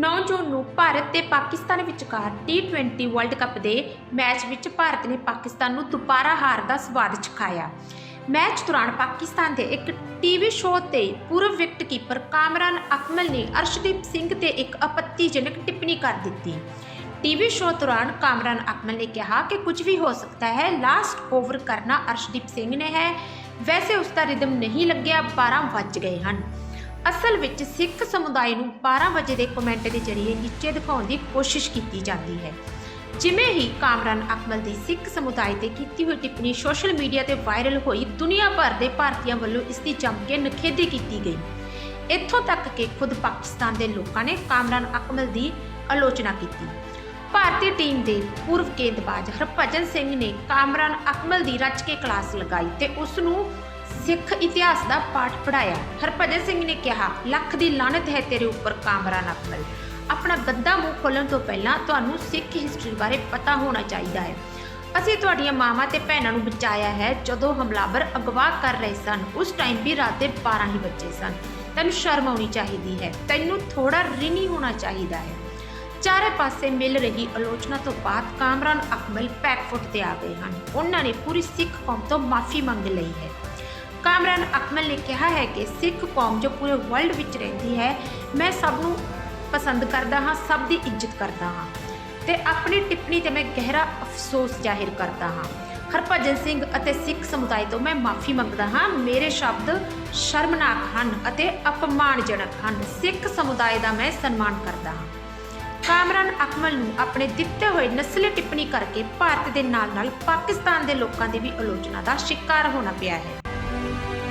9 ਜੂਨ ਨੂੰ ਭਾਰਤ ਤੇ ਪਾਕਿਸਤਾਨ ਵਿਚਕਾਰ T20 ਵਰਲਡ ਕੱਪ ਦੇ ਮੈਚ ਵਿੱਚ ਭਾਰਤ ਨੇ ਪਾਕਿਸਤਾਨ ਨੂੰ ਦੁਬਾਰਾ ਹਾਰ ਦਾ ਸਵਾਦ ਚਖਾਇਆ। ਮੈਚ ਦੌਰਾਨ ਪਾਕਿਸਤਾਨ ਦੇ ਇੱਕ ਟੀਵੀ ਸ਼ੋਅ ਤੇ ਪੂਰਵ ਵਿਕਟਕੀਪਰ ਕਾਮਰਾਨ ਅਕਮਲ ਨੇ ਅਰਸ਼ਦੀਪ ਸਿੰਘ ਤੇ ਇੱਕ ਆਪੱਤੀਜਨਕ ਟਿੱਪਣੀ ਕਰ ਦਿੱਤੀ। ਟੀਵੀ ਸ਼ੋਅ ਦੌਰਾਨ ਕਾਮਰਾਨ ਅਕਮਲ ਨੇ ਕਿਹਾ ਕਿ ਕੁਝ ਵੀ ਹੋ ਸਕਦਾ ਹੈ ਲਾਸਟ ਓਵਰ ਕਰਨਾ ਅਰਸ਼ਦੀਪ ਸਿੰਘ ਨੇ ਹੈ। ਵੈਸੇ ਉਸ ਦਾ ਰਿਦਮ ਨਹੀਂ ਲੱਗਿਆ 12 ਵੱਜ ਗਏ ਹਨ। ਅਸਲ ਵਿੱਚ ਸਿੱਖ ਸਮੁਦਾਇ ਨੂੰ 12 ਵਜੇ ਦੇ ਕਮੈਂਟ ਦੇ ਜ਼ਰੀਏ ਨੀਚੇ ਦਿਖਾਉਣ ਦੀ ਕੋਸ਼ਿਸ਼ ਕੀਤੀ ਜਾਂਦੀ ਹੈ। ਜਿਵੇਂ ਹੀ ਕਾਮਰਾਨ ਅਕਮਲ ਦੀ ਸਿੱਖ ਸਮੁਦਾਇ ਤੇ ਕੀਤੀ ਹੋਈ ਟਿੱਪਣੀ ਸੋਸ਼ਲ ਮੀਡੀਆ ਤੇ ਵਾਇਰਲ ਹੋਈ, ਦੁਨੀਆ ਭਰ ਦੇ ਭਾਰਤੀਆਂ ਵੱਲੋਂ ਇਸ ਦੀ ਜੰਮ ਕੇ ਨਿਖੇਧੀ ਕੀਤੀ ਗਈ। ਇੱਥੋਂ ਤੱਕ ਕਿ ਖੁਦ ਪਾਕਿਸਤਾਨ ਦੇ ਲੋਕਾਂ ਨੇ ਕਾਮਰਾਨ ਅਕਮਲ ਦੀ ਆਲੋਚਨਾ ਕੀਤੀ। ਭਾਰਤੀ ਟੀਮ ਦੇ ਪੂਰਵ ਗੇਂਦਬਾਜ਼ ਹਰਭਜਨ ਸਿੰਘ ਨੇ ਕਾਮਰਾਨ ਅਕਮਲ ਦੀ ਰੱਜ ਕੇ ਕਲਾਸ ਲਗਾਈ ਤੇ ਉਸ ਨੂੰ ਸਿੱਖ ਇਤਿਹਾਸ ਦਾ ਪਾਠ ਪੜਾਇਆ ਹਰਭਜਨ ਸਿੰਘ ਨੇ ਕਿਹਾ, ਲੱਖ ਦੀ ਲਾਨਤ ਹੈ ਤੇਰੇ ਉੱਪਰ ਕਾਮਰਾਨ ਅਕਮਲ ਆਪਣਾ ਗੱਦਾ ਮੂੰਹ ਖੋਲਣ ਤੋਂ ਪਹਿਲਾਂ ਤੁਹਾਨੂੰ ਸਿੱਖ ਹਿਸਟਰੀ ਬਾਰੇ ਪਤਾ ਹੋਣਾ ਚਾਹੀਦਾ ਹੈ। ਅਸੀਂ ਤੁਹਾਡੀਆਂ ਮਾਵਾਂ ਤੇ ਭੈਣਾਂ ਨੂੰ ਬਚਾਇਆ ਹੈ। ਜਦੋਂ ਹਮਲਾਵਰ ਅਗਵਾ ਕਰ ਰਹੇ ਸਨ, ਉਸ ਟਾਈਮ ਵੀ ਰਾਤ ਦੇ 12 ਹੀ ਵਜੇ ਸਨ। ਤੈਨੂੰ ਸ਼ਰਮ ਆਉਣੀ ਚਾਹੀਦੀ ਹੈ। ਤੈਨੂੰ ਥੋੜਾ ਰਿਣੀ ਹੋਣਾ ਚਾਹੀਦਾ ਹੈ। ਚਾਰੇ ਪਾਸੇ ਮਿਲ ਰਹੀ ਆਲੋਚਨਾ ਤੋਂ ਬਾਅਦ ਕਾਮਰਾਨ ਅਕਮਲ ਪੈਕਫੁੱਟ ਤੇ ਆ ਗਏ ਹਨ। ਉਹਨਾਂ ਨੇ ਪੂਰੀ ਸਿੱਖ ਕੌਮ ਤੋਂ ਮਾਫੀ ਮੰਗ ਲਈ ਹੈ। ਕਾਮਰਾਨ ਅਕਮਲ ਨੇ ਕਿਹਾ ਹੈ ਕਿ ਸਿੱਖ ਕੌਮ ਜੋ ਪੂਰੇ ਵਰਲਡ ਵਿੱਚ ਰਹਿੰਦੀ ਹੈ, ਮੈਂ ਸਭ ਨੂੰ ਪਸੰਦ ਕਰਦਾ ਹਾਂ, ਸਭ ਦੀ ਇੱਜ਼ਤ ਕਰਦਾ ਹਾਂ। ਤੇ ਆਪਣੀ ਟਿੱਪਣੀ ਤੇ ਮੈਂ ਗਹਿਰਾ ਅਫਸੋਸ ਜ਼ਾਹਿਰ ਕਰਦਾ ਹਾਂ। ਹਰਭਜਨ ਸਿੰਘ ਅਤੇ ਸਿੱਖ ਸਮੁਦਾਇ ਤੋਂ ਮੈਂ ਮਾਫੀ ਮੰਗਦਾ ਹਾਂ। ਮੇਰੇ ਸ਼ਬਦ ਸ਼ਰਮਨਾਕ ਹਨ ਅਤੇ ਅਪਮਾਨਜਨਕ ਹਨ। ਸਿੱਖ ਸਮੁਦਾਇ ਦਾ ਮੈਂ ਸਨਮਾਨ ਕਰਦਾ ਹਾਂ। ਕਾਮਰਾਨ ਅਕਮਲ ਨੂੰ ਆਪਣੇ ਦਿੱਤੇ ਹੋਏ ਨਸਲੀ ਟਿੱਪਣੀ ਕਰਕੇ ਭਾਰਤ ਦੇ ਨਾਲ-ਨਾਲ ਪਾਕਿਸਤਾਨ ਦੇ ਲੋਕਾਂ ਦੀ ਵੀ ਆਲੋਚਨਾ ਦਾ ਸ਼ਿਕਾਰ ਹੋਣਾ ਪਿਆ ਹੈ। thank you